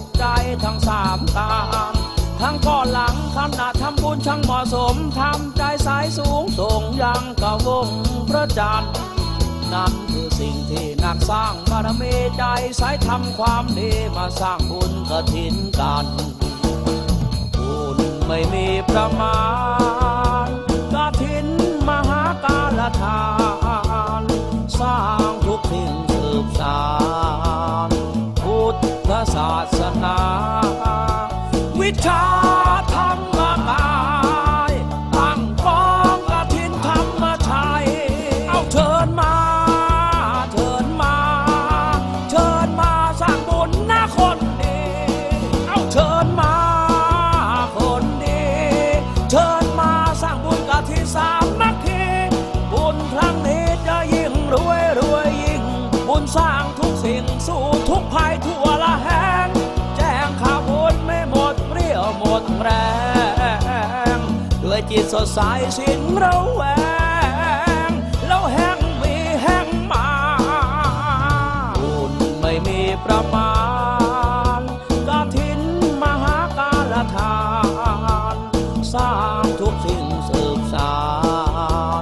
สุขใจทั้งสามตา ทั้งก่อนหลังขณะทำบุญช่างเหมาะสมทำใจใสสูงส่งยังกระวงพระจันทร์นั่นคือสิ่งที่นักสร้างบารมีใจใสทำความดีมาสร้างบุญกระถินกันบุญไม่มีประมาณกระถินมหากาลทาน สร้างทุกสิ่งสืบสาน กิจสดใสสิ้นระแวงแล้วแห้งมีแห้งมาบุญไม่มีประมาณกาถินมหาการทาน สร้างทุกสิ่งสืบสา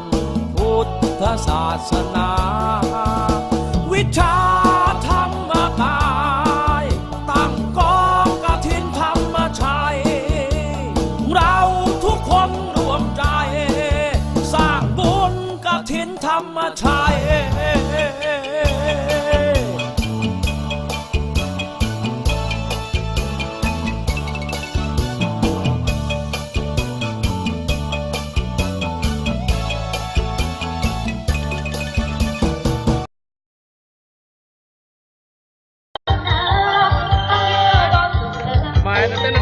นพุทธศาสนา Espérate,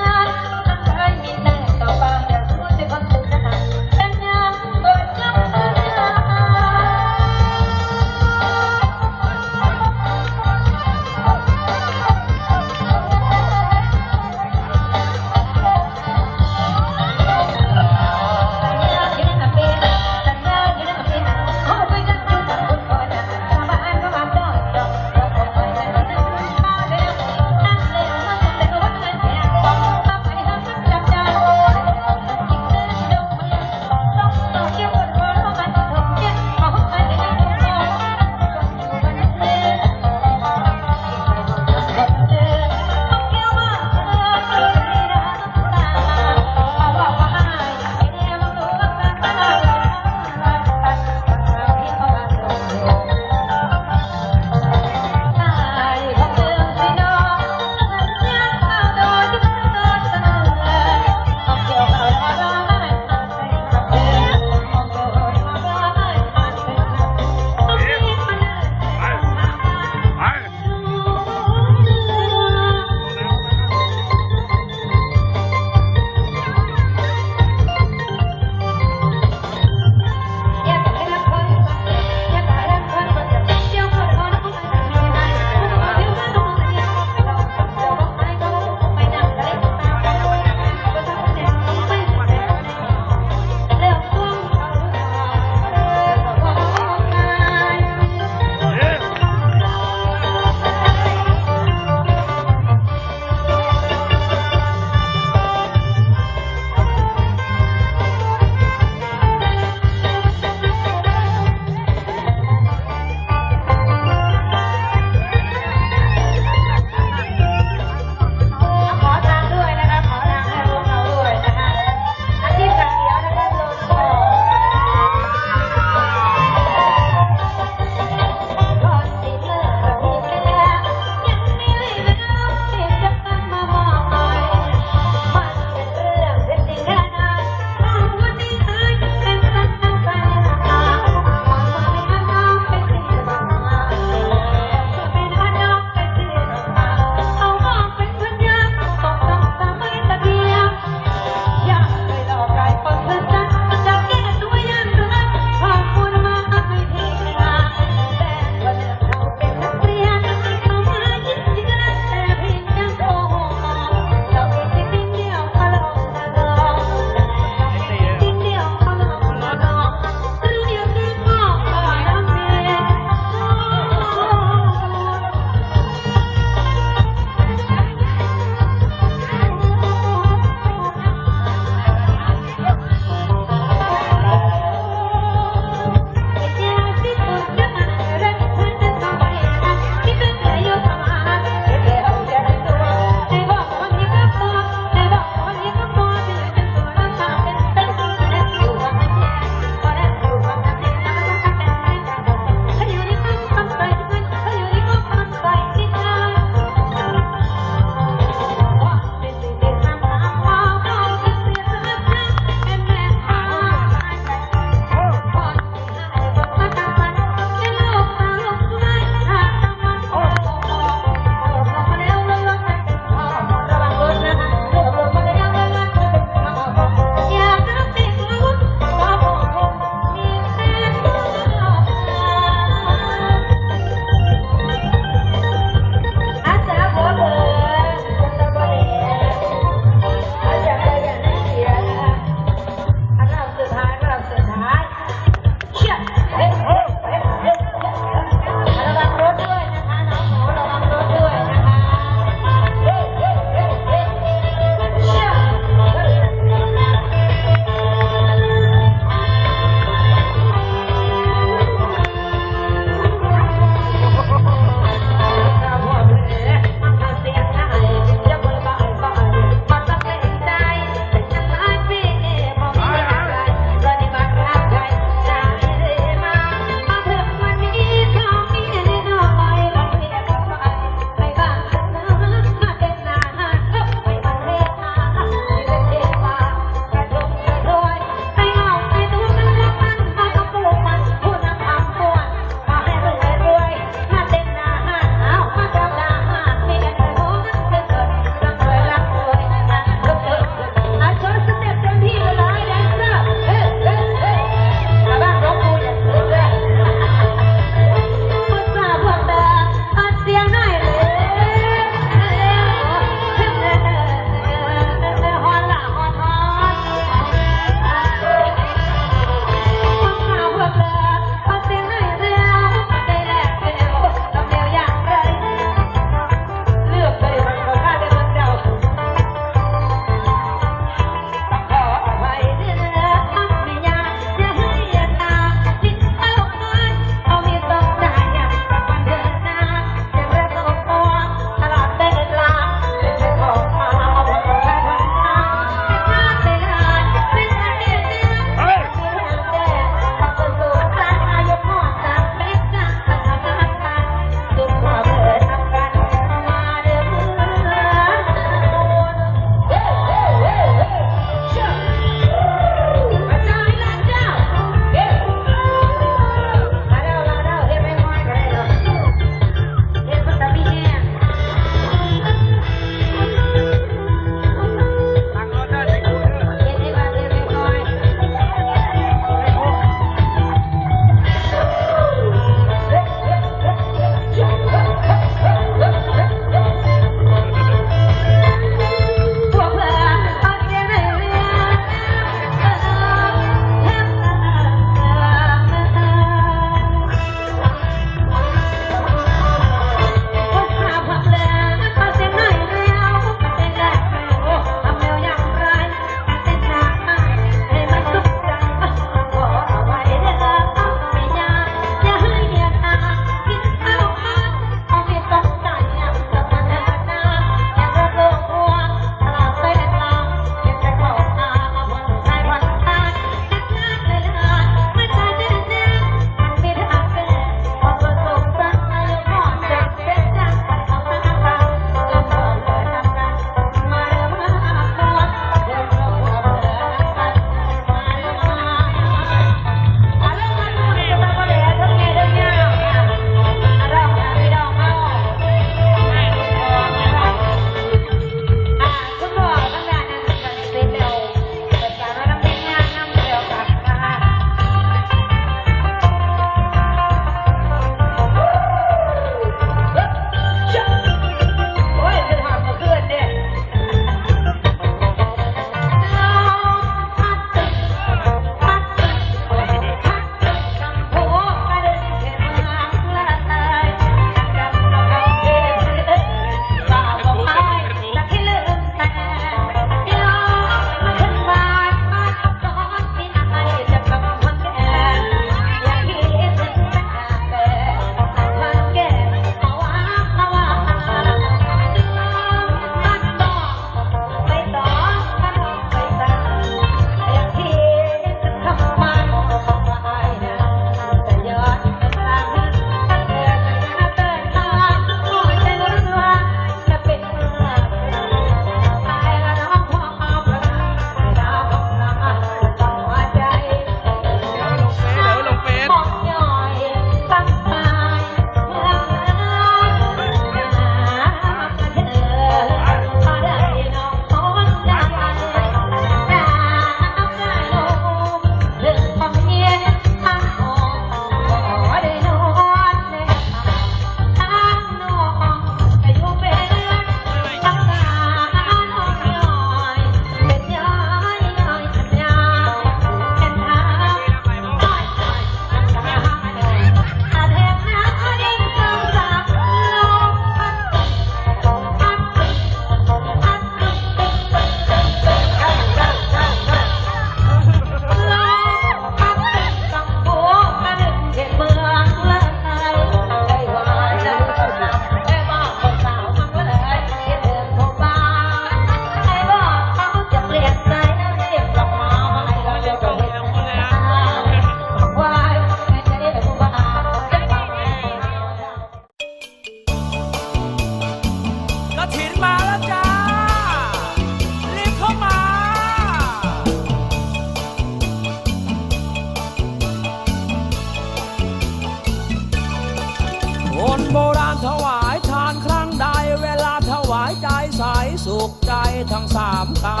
ใจทั้งสามกา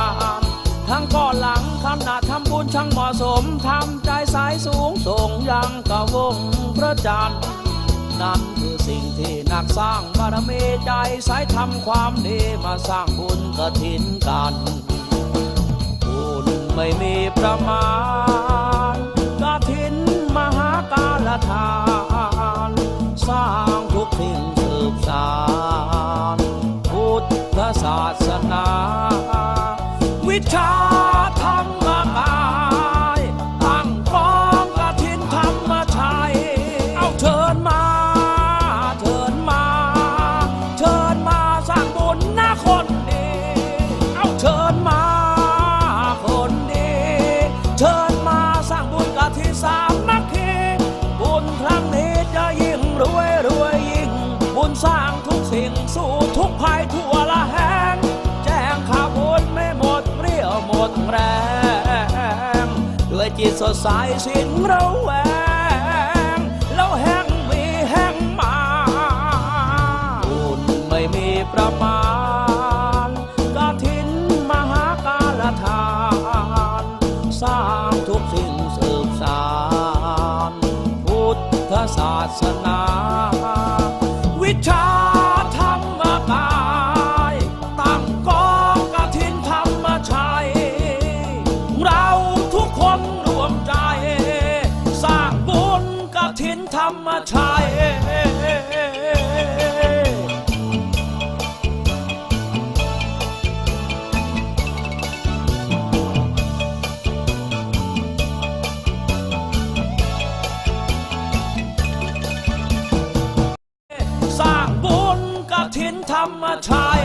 ทั้งก่อนหลังขณะทำบุญช่างเหมาะสมทำใจสายสูงส่งยังกะวงพระจันทร์นั่นคือสิ่งที่นักสร้างบารมีใจสายทำความดีมาสร้างบุญกระถินกันบุญไม่มีประมาณกระถินมหากาลทาน สร้างทุกสิ่งสืบสาร สร้างทุกสิ่งสู่ทุกภัยทั่วละแห่งแจ้งข่าวบุญไม่หมดเรี่ยวหมดแรง ด้วยจิตสดใสสิ้นระแวงแล้วแห่งมีแห่งมาบุญไม่มีประมาณกาถินมหากาลทาน สร้างทุกสิ่งสืบสารพุทธศาสนา วิ สร้า